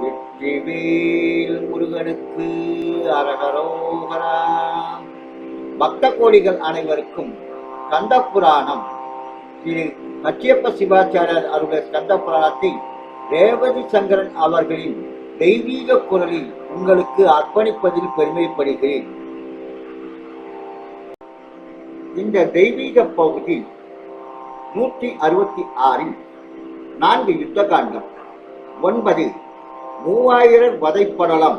வெற்றிவேல் முருகனுக்கு அரகரோகரா. பக்த கோடிகள் அனைவருக்கும் கந்த புராணம் திரு கச்சியப்ப சிவாச்சாரியர் அருடைய கந்த புராணத்தை ரேவதி சங்கரன் அவர்களின் தெய்வீக குரலில் உங்களுக்கு அர்ப்பணிப்பதில் பெருமைப்படுகிறேன். இந்த தெய்வீக பகுதி நூற்றி அறுபத்தி ஆறில் நான்கு யுத்த காண்டம் ஒன்பது மூவாயிரம் வதைப்படலம்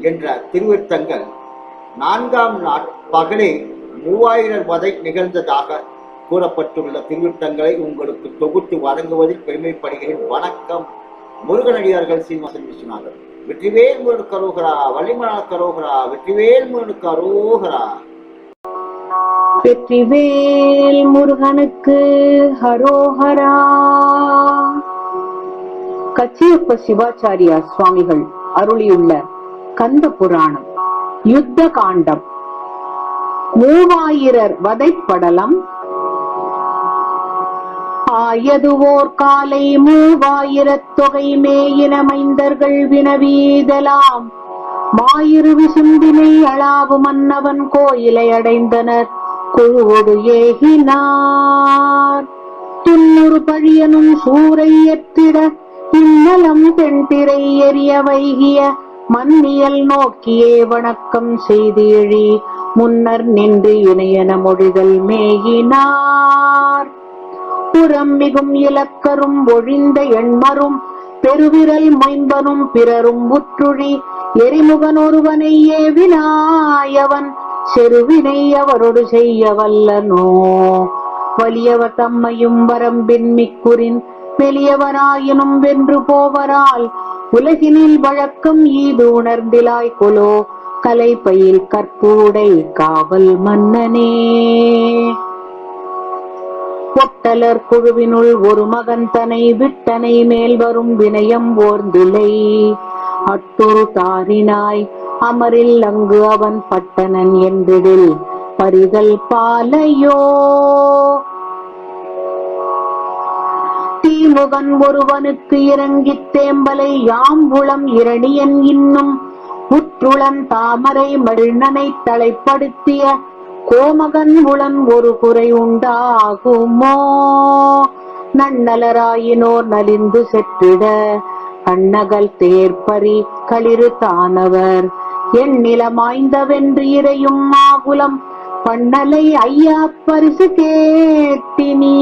என்ற திருவிருத்தங்கள் நான்காம் நாள் பகலே மூவாயிரம் வதை நிகழ்ந்ததாக கூறப்பட்டுள்ள திருவிருத்தங்களை உங்களுக்கு தொகுத்து வழங்குவதில் பெருமைப்படுகிறேன். வணக்கம். முருகனடியார்கள் சீனிவாசன் விஸ்வநாதன் வெற்றிவேல் முருகனுக்கு அரோகரா. வள்ளிமலா கரோகரா வெற்றிவேல் முருகனுக்கு அரோகரா. வெற்றிவேல் முருகனுக்கு ஹரோஹரா கச்சியப்ப சிவாச்சாரியா சுவாமிகள் அருளியுள்ள கந்த புராணம் யுத்த காண்டம் மூவாயிரர் வதைப்படலம். ஆயதுவோர் காலை மூவாயிரத் தொகை மேயினமைந்தர்கள் வினவீதலாம். மாயிரு விசும்பினை அளாவு மன்னவன் கோயிலை அடைந்தனர். குழுவோடு ஏகினார். துன்னுறு பழியனும் சூறை எத்திட பின்னலம் தென்திரை எரிய வைகிய மன்னியல் நோக்கியே வணக்கம் செய்து எழி முன்னர் நின்று இணையன மொழிதல் மேகினார். புறம் மிகும் இலக்கரும் ஒழிந்த எண்மரும் பெருவிரல் மைம்பனும் பிறரும் உற்றுழி எரிமுகன் ஒருவனை ஏவினாயவன் செருவினை அவரோடு செய்ய வல்லனோ. வலியவர் தம்மையும் வரம்பின் மிக்குறின் வெளியவராயினும் வென்று போவரால் உலகினில் வழக்கம் ஈது உணர்ந்திலாய் கொலோ கலைப்பயில் கற்பூடை காவல் மன்னனே. பொட்டலர் குழுவினுள் ஒரு மகன் தனை விட்டனை மேல் வரும் வினயம் ஓர்ந்திலை. அட்டொரு தாரினாய் அமரில் அங்கு அவன் பட்டனன் என்றிடில் பரிதல் பாலையோ. முகன் ஒருவனுக்கு இறங்கித் தேம்பலை யாம்புளம் இரணியன் இன்னும். புற்றுளன் தாமரை மருணனை தலைப்படுத்திய கோமகன் உளன் ஒரு குறை உண்டாகுமோ? நன்னலராயினோர் நலிந்து செற்றிட கண்ணகல் தேர்ப்பறி களிறு தானவர். எண்ணிலமாய்ந்தவென்று இறையும் மாகுலம் பண்ணலை ஐயா பரிசு கேட்டினீ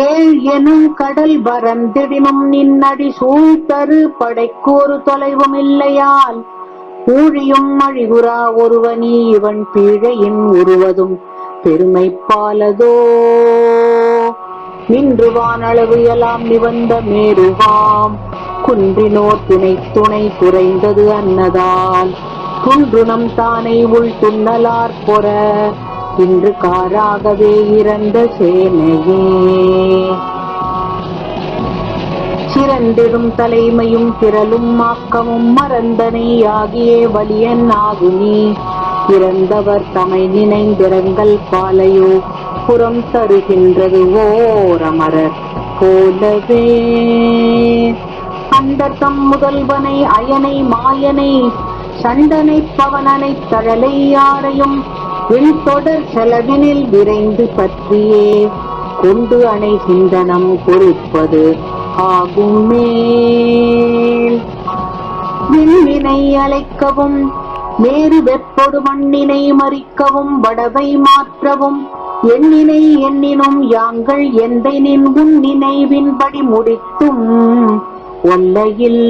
ஏழ் எனும் கடல் வரந்திடினும் நின்னடி சூழ் படைக்கு ஒரு தொலைவும் இல்லையால் ஊழியும் அழிகுறா ஒருவனி இவன் பீழையின் உருவதும் பெருமை பாலதோ. நின்று வானளவு எல்லாம் நிவந்த மேருவாம் குன்றினோர் துணை துணை குறைந்தது அன்னதால் குன்றுணம் தானை உள் துண்ணலார் பொற இன்று காராகவே இறந்த சேனையே. சிறந்திடும் தலைமையும் திரளும் மாக்கமும் மறந்தனை வலியன் ஆகுனி இறந்தவர் தமை நினைந்திரங்கள் பாலையோ புறம் தருகின்றது ஓரமரர் போலவே. தம் முதல்வனை அயனை மாயனை சண்டனை பவனனை தழலை யாரையும் விண்தொடர் செலவினில் விரைந்து பற்றியே கொண்டு அணை சிந்தனம் பொறுப்பது ஆகும் மேல். விண்வினை அழைக்கவும் வேறு வெப்பொடு மண்ணினை மறிக்கவும் வடவை மாற்றவும் எண்ணினை எண்ணினும் யாங்கள் எந்தை நின்கும் நினைவின்படி முடித்தும். ஒல்லையில்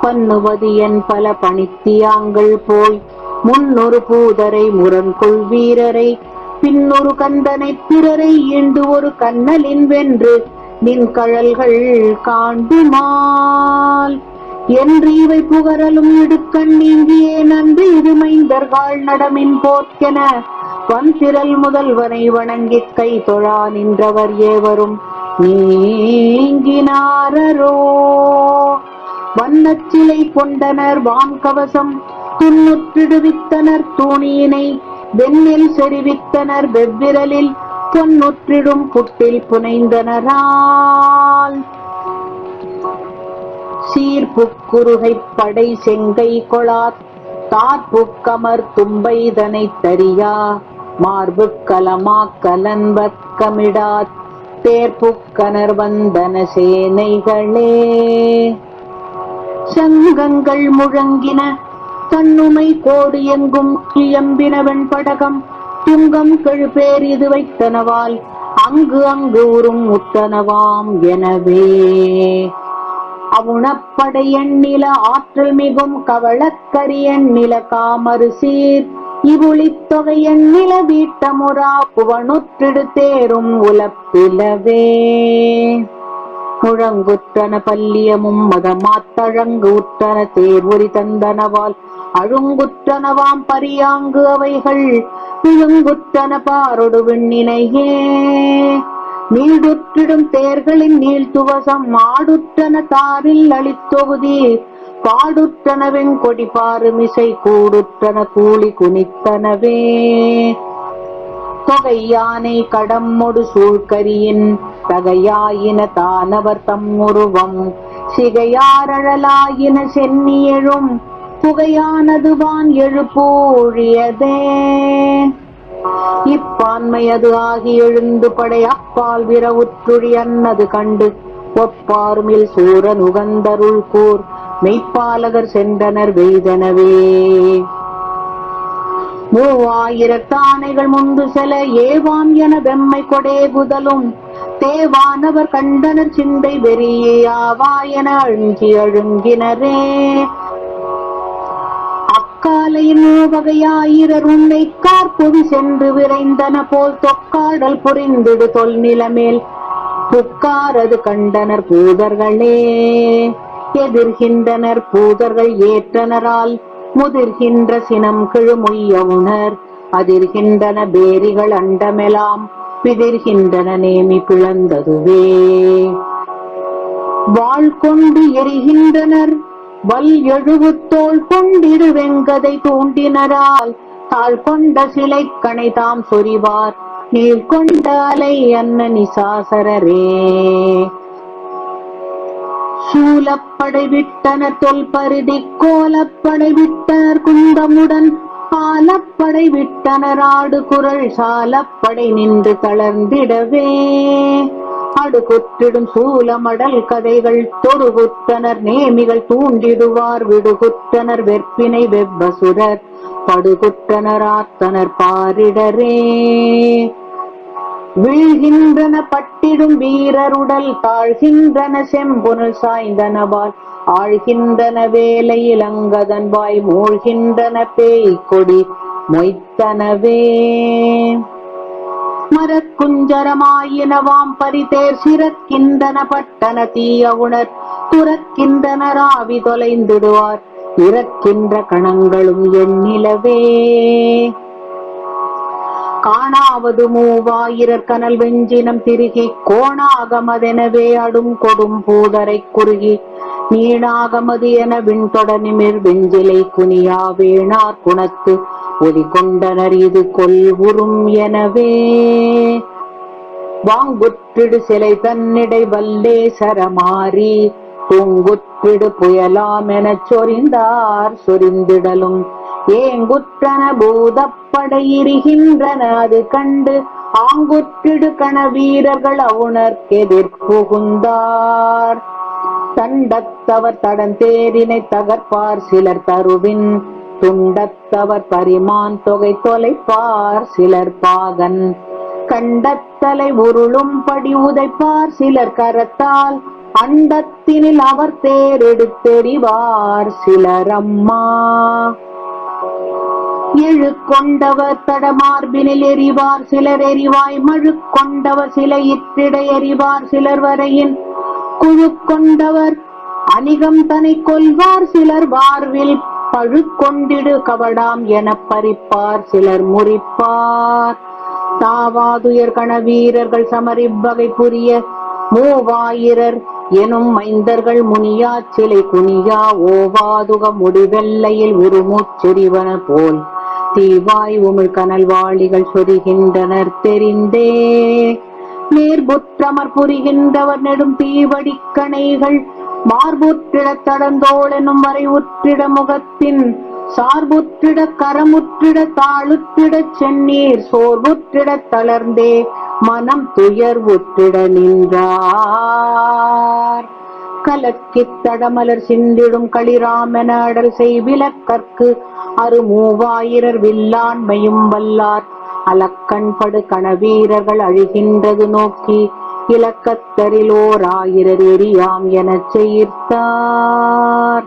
பண்ணுவது என் பல பணித்தியாங்கள் போய் முன்னொரு பூதரை முரண்கொள் வீரரை பின்னொரு கந்தனை பிறரை ஈண்டு ஒரு கண்ணலின் வென்று நின் கழல்கள் காண்டுமால். என்று இவை புகரலும் இடுக்கண் நீங்கியே நன்று இருமைந்தர்காள் நடமின் போர்க்கென வந்திரல் முதல்வனை வணங்கிக் கை தொழா நின்றவர் ஏவரும் நீங்கினாரோ வண்ணச்சிலை கொண்டனர் வான் கவசம் துன்னுற்றிடுவித்தனர் தூணியினை. வெண்ணில் செறிவித்தனர் வெவ்விரலில். பொன்னுற்றிடும் புட்டில் புனைந்தனரால். சீர்புக்குருகை படை செங்கை கொளாத் தார்புக்கமர் தும்பைதனை தரியா. மார்பு கலமா கலன்பற்கமிடாத் தேர்புக்கனர் வந்தன சேனைகளே. சங்கங்கள் முழங்கின. தன்னுமை கோடு எங்கும் இயம்பினவன் படகம். துங்கம் கெழுபேர் இது வைத்தனவால் அங்கு அங்கு உறும் முத்தனவாம் எனவே. அவுணப்படை எண்ணில ஆற்றல் மிகும் கவளக்கரி எண்ணில காமறு சீர். இவுளித்தொகை எண்ணில வீட்டமுறா புவனுற்றிடு தேரும் உலப்பிலவே. முழங்குற்றன பல்லியமும் மதமாத்தழங்கு உற்றன தேர்வொலி தந்தனவால் அழுங்குற்றனவாம் பரியாங்கு அவைகள் விழுங்குற்றன பாரொடு விண்ணினையே. நீடுற்றிடும் தேர்களின் நீள்துவசம் மாடுற்றன தாரில் அளித்தொகுதி பாடுற்றன வெங்கொடி பாருமிசை கூடுற்றன கூலி குனித்தனவே. தொகை யானை கடம்மொடு சூழ்கரியின் தகையாயின தானவர் தம் உருவம். சிகையாரழலாயின சென்னியழும் புகையானதுவான் எழுப்பூழியதே. இப்பான்மையது ஆகி எழுந்து படை. அப்பால் விரவுற்றுழி அன்னது கண்டு. ஒப்பார்மில் சூரன் உகந்தருள் கூர். மெய்ப்பாலகர் சென்றனர் வெய்தனவே. மூவாயிரத்தானைகள் முன்பு செல. ஏவான் என வெம்மை கொடே புதலும். தேவானவர் கண்டனர் சிந்தை வெறியாவாயன அழுங்கி அழுங்கினரே. அக்காலையின் வகையாயிரர் உன்னை கார்புவி சென்று விரைந்தன போல் தொக்காடல் புரிந்திடு தொல் நிலமேல். புக்காரது கண்டனர் பூதர்களே. எதிர்கின்றனர் பூதர்கள் ஏற்றனரால். முதிர்கின்ற சினம் கிழுமுய்ய உணர் அதிர்கின்றன பேரிகள் அண்டமெலாம். பிதிர்கின்றன நேமி பிளந்ததுவே. வாழ் கொண்டு எரிகின்றனர் வல் எழுவுத்தோள் கொண்டிரு வெங்கதை தூண்டினரால். தாழ் கொண்ட சிலை கணை தாம் சொரிவார் நீர் கொண்ட அலை அன்ன நிசாசரரே. சூலப்படை விட்டனர் தொல் பருதி கோலப்படை விட்டனர் குந்தமுடன். ஆலப்படை விட்டனராடு குரல் சாலப்படை நின்று தளர்ந்திடவே. அடுகுற்றிடும் சூலமடல் கதைகள் தொடுகுற்றனர் நேமிகள் தூண்டிடுவார் விடுகுற்றனர் வெற்பினை வெவ்வசுரர் படுகுற்றனர் ஆத்தனர் பாரிடரே. வீழ்கின்றன பட்டிடும் வீரருடல் தாழ்கின்றன செம்பொருள் சாய்ந்தனவால் ஆழ்கின்றன வேலையில் இளங்கதன் வாய் மூழ்கின்றன பேய் கொடி மொய்த்தனவே. மரக்குஞ்சரமாயினவாம் பரிதேர் சிறக்கின்றன பட்டன தீய உணர். துறக்கின்றன ராவி தொலைந்திடுவார் இறக்கின்ற கணங்களும் எண்ணிலவே. காணாவது மூவாயிரர் கனல் வெஞ்சினம் திருகி கோணாகமதெனவே அடும் கொடும் பூதரை குறுகி. நீணாகமது என விண்தொட நிமிர் வெஞ்சிலை குனியா வேணார் குணத்து ஒலி கொண்டனர் இது கொல்வுறும் எனவே. வாங்குற்றிடு சிலை தன்னிடை வல்லே சரமாறி. தூங்குற்றிடு புயலாம் எனச் சொரிந்தார் சொரிந்திடலும் ஏங்குற்றன பூதப்படையிருகின்றன அது கண்டு ஆங்குற்றிடு கண வீரர்கள் அவுணர்க்கெதிர் புகுந்தார். தண்டத்தவர் தடந்தேரினை தகர்ப்பார் சிலர் தருவின் துண்டத்தவர் பரிமான் தொகை தொலைப்பார் சிலர் பாகன். கண்டத்தலை உருளும்படி உதைப்பார் சிலர் கரத்தால் அண்டத்தினில் அவர் தேரெடுத்தெறிவார் சிலர் அம்மா. எழு கொண்டவர் தடமார்பினில் எறிவார் சிலர் எறிவாய் மழு கொண்டவர் சில இற்றிட எறிவார் சிலர் வரையின் குழு கொண்டவர் அணிகம் தனை கொல்வார் சிலர் வார்வில் பழு கொண்டிடு கவடாம் எனப் பறிப்பார். சிலர் முறிப்பார். தாவாதுயர் கண வீரர்கள் சமரிப்பகை புரிய மூவாயிரர் எனும் மைந்தர்கள் முனியா சிலை குனியா. ஓவாதுக முடிவெல்லையில் உருமுச்செறிவன போல் தீவாய் உமிழ் கனல் வாளிகள் சொரிகின்றனர் தெரிந்தே. நேர்புற்றமர் புரிகின்றவர் நெடும் தீவடிக்கணைகள் மார்புற்றிடத் தடந்தோள் எனும் வரை உற்றிட முகத்தின் சார்புற்றிட கரமுற்றிட தாளுற்றிட சென்னீர் சோர்வுற்றிட தளர்ந்தே மனம் துயர்வுற்றிட நின்றார். கலக்கித் தடமலர் சிந்திடும் களிராமென அடல் செய்விலக்கற்கு அரு மூவாயிரர் வில்லாண்மையும் வல்லார். அலக்கண்படு கணவீரர்கள் அழிகின்றது நோக்கி இலக்கத்தரிலோர் ஆயிரர் எரியாம் எனச் செய்தார்.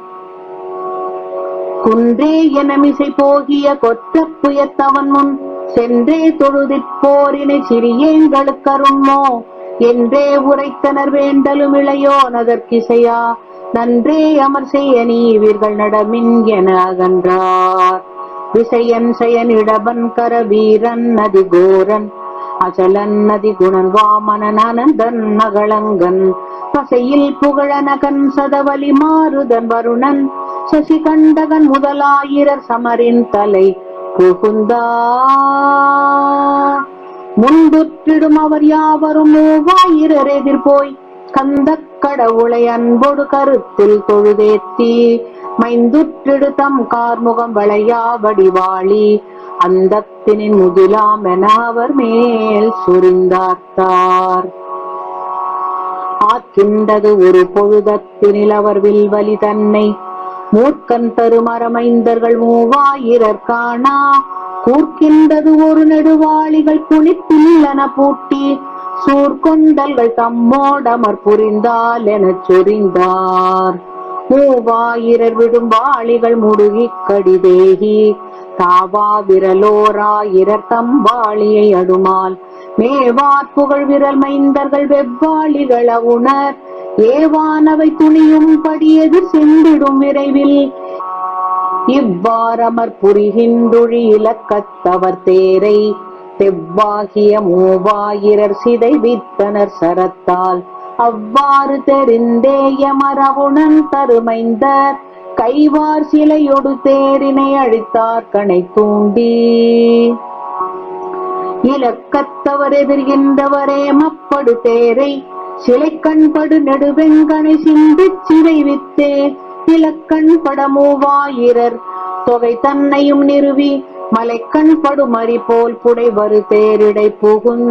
குன்றே எனமிசை போகிய கொற்றப் புயத்தவன் முன் சென்றே தொழுதிற்போரினை சிறியேங்களுக்கருமோ என்றே உரைத்தனர் வேண்டலும் இளையோன் அதற்கிசையா நன்றே அமர் செய்ய நீவீர்கள் நடமின் என அகன்றார். விசையன் செயன் இடபன் கர வீரன் நதி கோரன் அசலன் நதி குணன் வாமனன் அனந்தன் அகலங்கன் பசையில் புகழனகன் சதவலி மாறுதன் வருணன். சசிகண்டகன் முதலாயிரர் சமரின் தலை புகுந்தா. முன்புற்றிடும் அவர் யாவரும் மூவாயிரர் எதிர்போய் கந்த கடவுளை அன்பொடு கருத்தில் தொழுதேத்தி மைந்துற்றிடு தம் கார்முகம் வளையா வடிவாளி அந்தத்தினின் முகிலாம் என அவர் மேல் சுரிந்தார்த்தார். ஆக்கின்றது ஒரு பொழுதத்தினில் அவர் வில்வலி தன்னை மூர்க்கன் தருமரமைந்தர்கள் மூவாயிரர் காணா கூர்க்கின்றது ஒரு நெடுவாளிகள் குனிப்பில்லன பூட்டி. சூர்கொண்டல்கள் தம்மோடமர் புரிந்தால் எனச் சொரிந்தார். மூவாயிரர் விடும் வாளிகள் முடுகி கடிதேகி. தாவா விரலோராயிரர் தம்பாளியை அடுமால். மேவார் புகழ் விரல் மைந்தர்கள் வெவ்வாளிகள உணர். ஏவானவை துணியும்படி எதிர் சென்றிடும் விரைவில். இவ்வாறமர் புரிகின்றொழி இலக்கத்தவர் தேரை தெவ்வாகிய மூவாயிரர் சிதை வித்தனர் சரத்தால். அவ்வாறு தெரிந்தேயமரவுணன் தருமைந்தர் கைவார் சிலையொடு தேரினை அழித்தார் கணை தூண்டி. இலக்கத்தவர் எதிர்கின்றவரே மப்படு தேரை சிலை கண்படு நெடுவெங்கனை சிந்திச் சிறை வித்தே இலக்கண் பட தொகை தன்னையும் நிறுவி மலைக்கண் படுமறி போல் புடைவரு தேரிடை புகுந்தார்.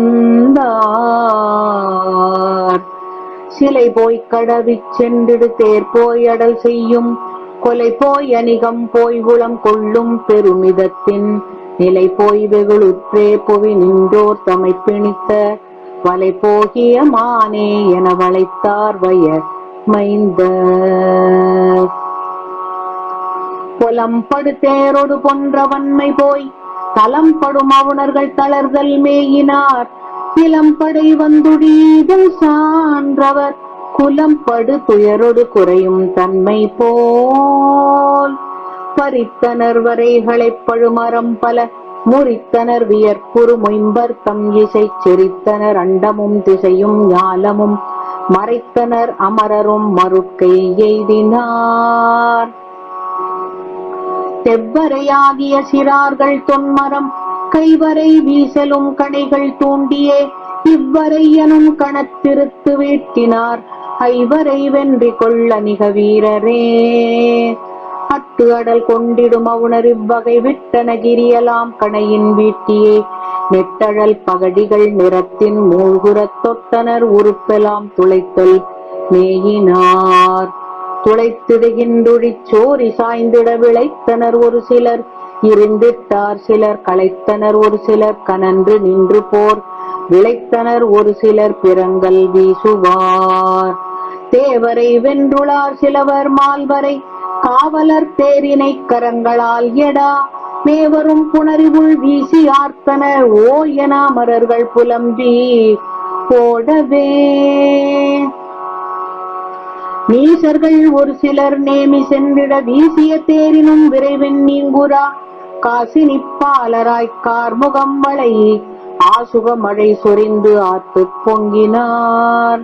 சிலை போய் கடவி சென்றிடு தேர் போயடல் செய்யும். கொலை போய் அணிகம் போய் உளம் கொள்ளும் பெருமிதத்தின் நிலை போய் வெகுளுற்றே புவி நின்றோர் தமை பிணித்த வலை போகிய மானே என வளைத்தார் வய மைந்த புலம்படு தேரோடு போன்ற வன்மை போய் தலம் படும் அவுணர்கள் தளர்தல் மேயினார். இளம்படை வந்துடீதல் சான்றவர் குலம்படு துயரொடு குறையும் தன்மை போல். பறித்தனர் வரைகளை பழுமரம் பல முறித்தனர் வியற்புறு மொயம்பர் தம் இசை செறித்தனர் அண்டமும் திசையும் ஞாலமும். மறைத்தனர் அமரரும் மருட்கை எய்தினார். செவ்வரையாகிய சிறார்கள் தொன்மரம் கைவரை வீசலும் கணைகள் தூண்டியே இவ்வரை எனும் கணத்திருத்து வீட்டினார் ஐவரை வென்றி கொள்ள நிக வீரரே. அட்டு அடல் கொண்டிடும் அவுணர் இவ்வகை விட்டன கிரியலாம் கணையின் வீட்டியே நெட்டழல் பகடிகள் நிறத்தின் மூழ்குறத் தொட்டனர் உருப்பெலாம் துளைத்தல் மேயினார். துளைத்திடுகின்றொழி சோரி சாய்ந்திட விளைத்தனர் ஒரு சிலர் இருந்திட்டார் சிலர் களைத்தனர் ஒரு சிலர் கனன்று நின்று போர் விளைத்தனர் ஒரு சிலர் பிறங்கள் வீசுவார். தேவரை வென்றுளார் சிலவர் மால்வரை காவலர் தேரினை கரங்களால் எடா மேவரும் புணரிவுள் வீசி ஆர்த்தன ஓ என அமரர்கள் புலம்பி போடவே. நீசர்கள் ஒரு சிலர் நேமி சென்றிட வீசிய தேரினும் விரைவின் நீங்குரா காசி நிப்பாலராய் கார்முகம் வளை ஆசுக மழை சொரிந்து ஆத்து பொங்கினார்.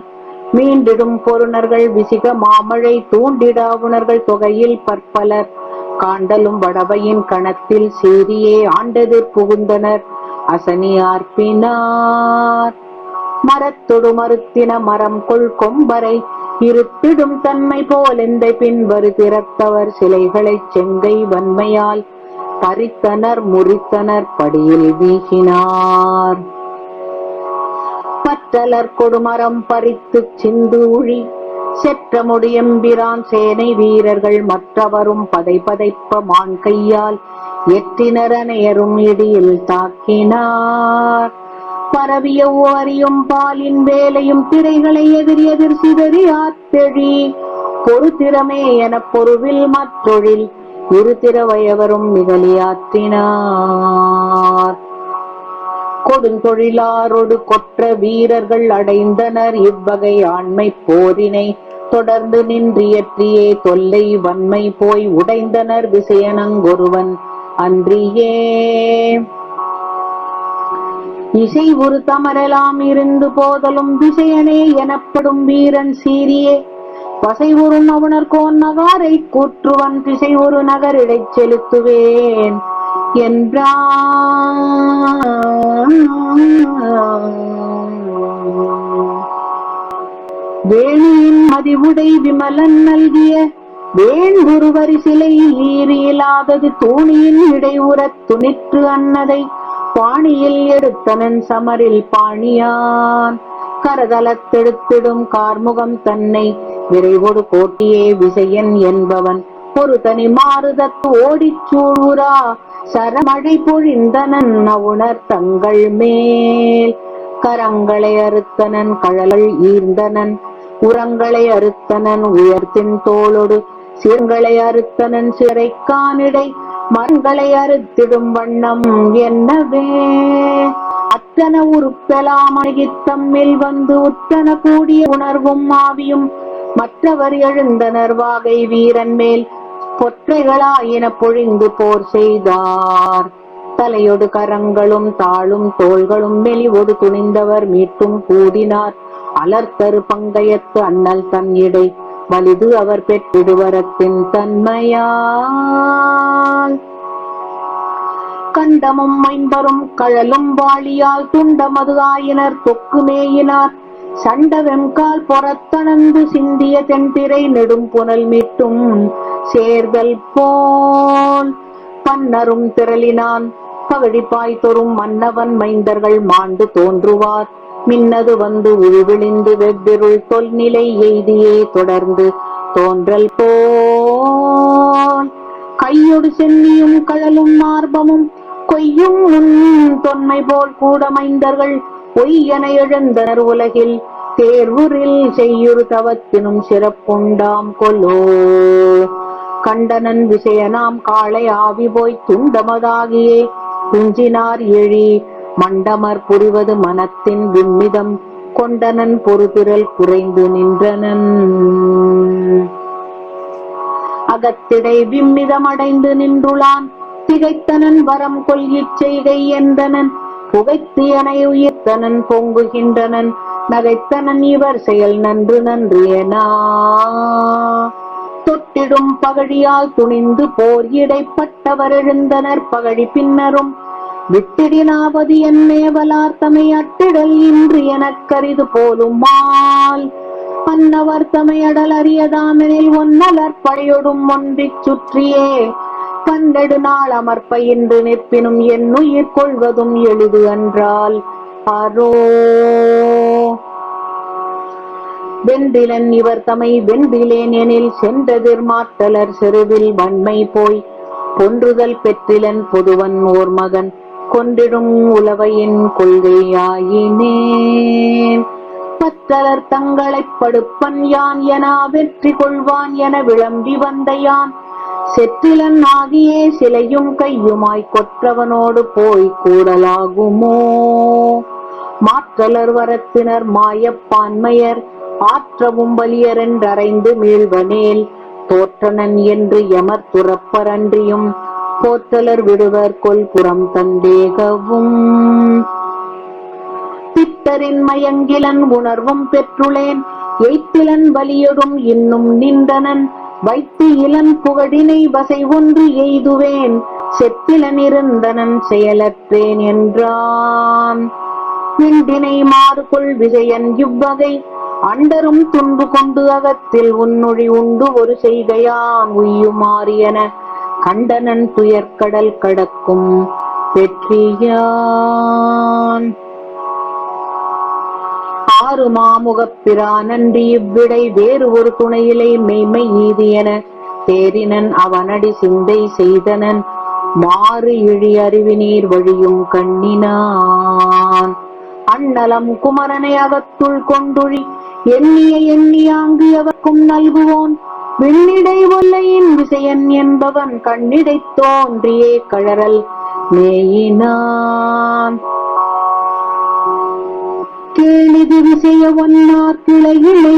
மீண்டிடும் பொருணர்கள் விசிக மாமழை தூண்டிடா உணர்கள் தொகையில் பற்பலர் காண்டலும் வடவையின் கணத்தில் சேரியே ஆண்டது புகுந்தனர். அசனியார்பினார் மரத்தொடு மறுத்தின மரம் கொள் கொம்பரை. இருத்திடும் தன்மை போல் எந்த பின்வரு திறத்தவர் சிலைகளை செங்கை வன்மையால். பறித்தனர் முறித்தனர் படியில் வீசினார் பற்றலர் கொடுமரம் பறித்துச் சிந்து உழி. செற்ற முடியம்பிரான் சேனை வீரர்கள் மற்றவரும் பதை பதைப்ப மான் கையால் எற்றினர் இடியில் தாக்கினார். பரவிய ஓரியும் பாலின் வேலையும் திரைகளை எதிர் எதிர் சிதறி ஆத்தெழி. பொறுத்திறமே எனப் பொருவில் மற்றொழில் இரு திறவையவரும் மிகலியாற்றினார் கொடுங்கொழிலாரோடு கொற்ற வீரர்கள் அடைந்தனர். இவ்வகை ஆண்மை போரினை தொடர்ந்து நின்றியற்றியே தொல்லை வன்மை போய் உடைந்தனர் விசயனங்கொருவன் அன்றியே. இசை ஒரு தமரெலாம் இருந்து போதலும் திசையனே எனப்படும் வீரன் சீரியே. பசை ஒரு நவுணர் கோன் நகாரை கூற்றுவன் திசை ஒரு நகரிடை செலுத்துவேன் என்றான். ஆதி உடை விமலன் நல்கிய வேண்குருவரி சிலை ஈரியிலாதது தூணியின் இடையுறத் துணிற்று அன்னதை பாணியில் எடுத்தனன் சமரில் பாணியான். கரதலத்தெடுத்திடும் கார்முகம் தன்னை விரைவோடு கோட்டியே விசயன் என்பவன். ஒரு தனி மாறுதற்கு ஓடிச் சூழ்வுரா சரமழை பொழிந்தனன் அவுணர் தங்கள் மேல். கரங்களை அறுத்தனன் கழல் ஈர்ந்தனன் உரங்களை அறுத்தனன் உயர்த்தின் தோளொடு சீர்களை அறுத்தனன் சிறை காணிடை அறுத்திடும் வண்ணம் என்னவே? அத்தன உருப்பெலாம் அழகித்தம்மில் வந்து உத்தன கூடிய உணர்வும் ஆவியும் மற்றவர் எழுந்தனர் வாகை வீரன் மேல் பொற்றைகளாயின பொழிந்து போர் செய்தார். தலையொடு கரங்களும் தாளும் தோள்களும் மெலிவொடு துணிந்தவர் மீட்டும் கூடினார். அலர்த்தரு பங்கயத்து அண்ணல் தன் இடை வலிது அவர் பெற்றிடுவரத்தின் தன்மையால். கண்டமும் மைந்தரும் கழலும் வாழியால் துண்டமது ஆயினர் தொக்கு மேயினார். சண்ட வெம்கால் சிந்திய தென்திரை நெடும் புனல் மீட்டும் சேர்தல் போல். பன்னரும் திரளினான் பகடிப்பாய் தொறும் மன்னவன் மைந்தர்கள் மாண்டு தோன்றுவார். மின்னது வந்து உருவிழிந்து வெவ்விருள் தொல்நிலை எய்தியே தொடர்ந்து தோன்றல் போல். கையொடு சென்னியும் கழலும் மார்பமும் கொய்யும் முன் தொன்மை போல் கூடமைந்தர்கள் பொய்யன பொய்யென எழுந்தனர் உலகில். தேர்வுரில் செய்யுறு தவத்தினும் சிறப்புண்டாம் கொலோ. கண்டனன் விசயனாம் காளை ஆவி போய் துண்டமதாகியே. துஞ்சினார் எழி மண்டமர் புரிவது மனத்தின் விம்மிதம் கொண்டனன் பொறுதிரல் குறைந்து நின்றனன். அகத்திடை விம்மிதம் அடைந்து நின்றுளான் திகைத்தனன் வரம் கொள்கிச் செய்கை என்றனன். புகைத்தியனை உயிர்த்தனன் பொங்குகின்றனன் நகைத்தனன் இவர் செயல் நன்று நன்று எனா தொட்டிடும் பகழியால் துணிந்து போர் இடைப்பட்டவர் எழுந்தனர் பகழி பின்னரும் விட்டிடினாவது என்னே வலார்த்தமை அட்டிடல் இன்று எனக் கரிது போலும் மால். அன்னவர் அடல் அறியதாமெனில் ஒன்னலர் பழையொடும் ஒன்றிச் சுற்றியே. கண்டெடு நாள் அமர்ப்ப இன்று நிற்பினும் என் உயிர் கொள்வதும் எளிது என்றால் அரோ. வென்றிலன் இவர் தமை வென்றிலேன் எனில் சென்றதிர் மாற்றலர் செருவில் வன்மை போய். பொன்றுதல் பெற்றிலன் பொதுவன் ஓர் மகன். கொண்டிடும் உலவையின் கொள்கையாயினேன் பற்றலர் தங்களைப் படுப்பன் யான் என வெற்றி கொள்வான் என விளம்பி வந்த யான். செற்றிலன் ஆகியே சிலையும் கையுமாய் கொற்றவனோடு போய் கூடலாகுமோ? மாற்றலர் வரத்தினர் மாயப்பான்மையர் ஆற்றவும் வலியர் என்றறைந்து மீள்வனேல். தோற்றனன் என்று எமர் துறப்பரன்றியும் போற்றலர் விடுவர் கொள்புறம் தந்தேகவும் பித்தரின் மயங்கிலன் உணர்வும் பெற்றுளேன். எய்த்திலன் வலியொடும் இன்னும் நின்றனன். வைத்து இளன் புகழினை வசை ஒன்று எய்துவேன். செத்திலன் இருந்தனன் செயலற்றேன் என்றான். விண்டினை மாறுகொள் விஜயன் இவ்வகை. அண்டரும் துன்பு கொண்டு அகத்தில் உன்னொழி உண்டு ஒரு செய்கையான் உய்யுமாறியன கண்டனன் துயர்க்கடல் கடக்கும் வெற்றியான். ஆறு மாமுகப் பிரானன்றி இவ்விடை வேறு ஒரு துணையிலை மெய்மை ஈதியன தேரினன் அவனடி சிந்தை செய்தனன். மாறு இழி அறிவினீர் வழியும் கண்ணினான். அண்ணலம் குமரனை அகத்துள் கொண்டுழி எண்ணிய எண்ணியாங்கு எவர்க்கும் நல்குவோன். விண்ணிடை ஒல்லையின் விசயன் என்பவன் கண்ணிடை தோன்றியே கழறல் மேயினான். கேளிது விசைய ஒன்னார் கிளையிலே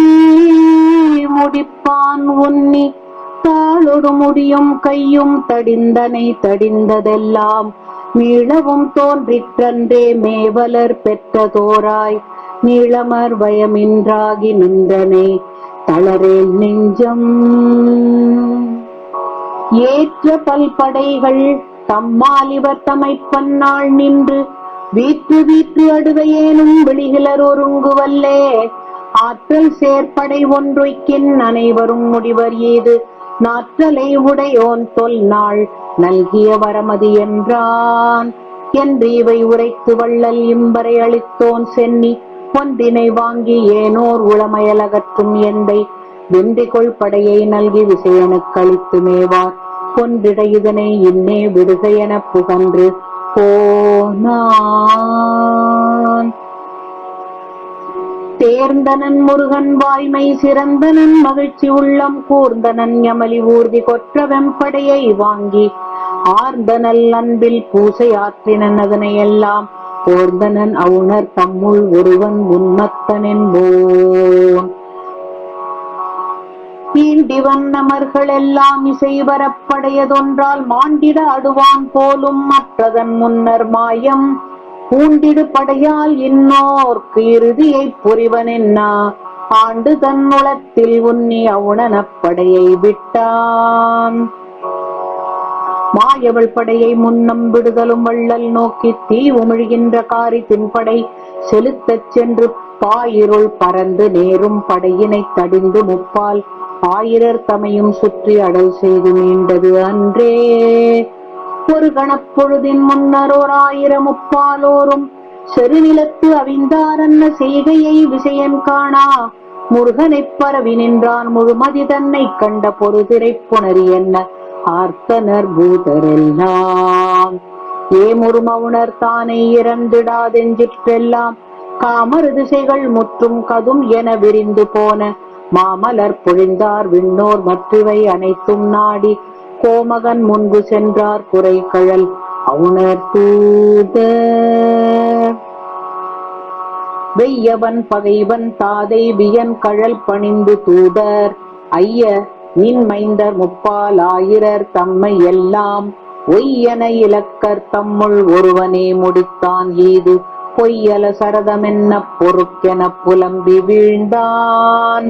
முடிப்பான் உன்னி. தாளொடு முடியும் கையும் தடிந்தனை தடிந்ததெல்லாம் மீளவும் தோன்றிற்றன்றே மேவலர் பெற்றதோராய் நீளமர் பயமின்றாகி நின்றனை தளரேல் நெஞ்சம். ஏற்ற பல்படைகள் தம்மால் இவர் தமைப்பன்னாள் நின்று வீற்று வீற்று அடுவையேனும் வெளிகிலர் ஒருங்குவல்லே. ஆற்றல் சேர்ப்படை ஒன்றுக்கின் அனைவரும் முடிவர் ஏது? நாற்றலை உடையோன் தொல் நாள் நல்கிய வரமதி என்றான். என்று இவை உரைத்து வள்ளல் இம்பரை அளித்தோன் சென்னி ஒன்றினை வாங்கி ஏனோர் உளமயலகற்றும் எந்தை வென்றிகொள் படையை நல்கி விசயனுக்கு அளித்து மேவார் கொன்றிட இதனை இன்னே விடுக புகன்று போனான். தேர்ந்தனன் முருகன் வாய்மை சிறந்தனன் மகிழ்ச்சி உள்ளம் கூர்ந்தனன் யமலி ஊர்தி கொற்ற வெம்படையை வாங்கி ஆர்ந்தனல் அன்பில் பூசை ஆற்றினன் அதனை எல்லாம் போர்தனன் அவுணர் தம்முள் ஒருவன் உன்மத்தனென்போன். ஈண்டிவன் நமர்கள் எல்லாம் இசை மாண்டிட அடுவான் போலும் மற்றதன் முன்னர் மாயம். பூண்டிடு படையால் இன்னோர்க்கு இறுதியைப் புரிவன் என்னா ஆண்டு தன்னுளத்தில் உன்னி அவுணனப்படையை விட்டான். மாயவள் படையை முன்னம் விடுதலும் வள்ளல் நோக்கி தீ உமிழ்கின்ற காரி தின்படை செலுத்தச் சென்று பாயிருள் பறந்து நேரும் படையினை தடிந்து முப்பால் ஆயிரர் தமையும் சுற்றி அடல் செய்து மீண்டது அன்றே. ஒரு கணப்பொழுதின் முன்னர் ஓர் ஆயிரம் முப்பாலோரும் செருநிலத்து அவிந்தாரன்ன செய்கையை விசயன் காணா. முருகனைப் பரவி நின்றான் முழுமதி தன்னை கண்ட பொறுதிரை என்ன? ஆர்த்தனர் பூதரெல்லாம் ஏமுருமவுணர் தானே இறந்திடாதெஞ்சிற்றெல்லாம். காமறு திசைகள் முற்றும் கதும் என விரிந்து போன மாமலர் பொழிந்தார் விண்ணோர் மற்றவை அனைத்தும் நாடி. கோமகன் முன்பு சென்றார் குறை கழல் அவுணர் தூத. வெய்யவன் பகைவன் தாதை வியன் கழல் பணிந்து தூதர். ஐய இன்மைந்தர் முப்பால் ஆயிரர் தம்மை எல்லாம் ஒய்யன இலக்கர் தம்முள் ஒருவனே முடித்தான் ஈது பொய்யல சரதமென்ன பொறுக்கென புலம்பி வீழ்ந்தான்.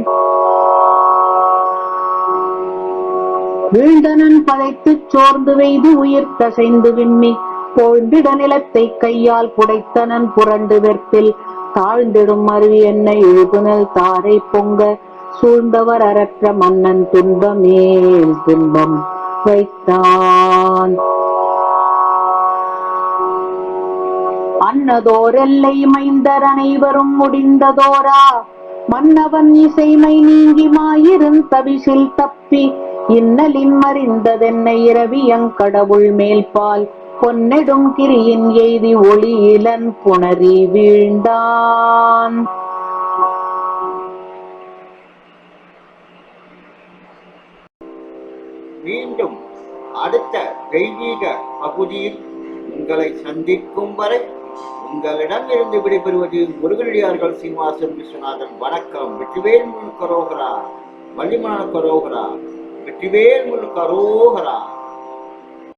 வீழ்ந்தனன் பதைத்து சோர்ந்து வெய்து உயிர் தசைந்து விம்மி போழ்ந்திட நிலத்தை கையால் புடைத்தனன் புரண்டு வெற்பில் தாழ்ந்திடும் அருவி என்னை இழுபுனல் தாரை பொங்க சூழ்ந்தவர் அரற்ற மன்னன் துன்பமேல் துன்பம் வைத்தான். அன்னதோரெல்லை மைந்தர் அனைவரும் முடிந்ததோரா? மன்னவன் இசைமை நீங்கி மாயிரும் தவிசில் தப்பி இன்னலின் மறிந்ததென்னை இரவியங்கடவுள் மேல்பால் பொன்னெடும் கிரியின் எய்தி ஒளியிலன் புணரி வீழ்ந்தான். தெய்வீக பகுதியில் உங்களை சந்திக்கும் வரை உங்களிடம் இருந்து விடைபெறுவது முருகனடியார்கள் சீனிவாசன் விஸ்வநாதன். வணக்கம். வெற்றிவேல் முன் கரோகரா. வள்ளிமண கரோகரா. வெற்றிவேல் முன் கரோகரா.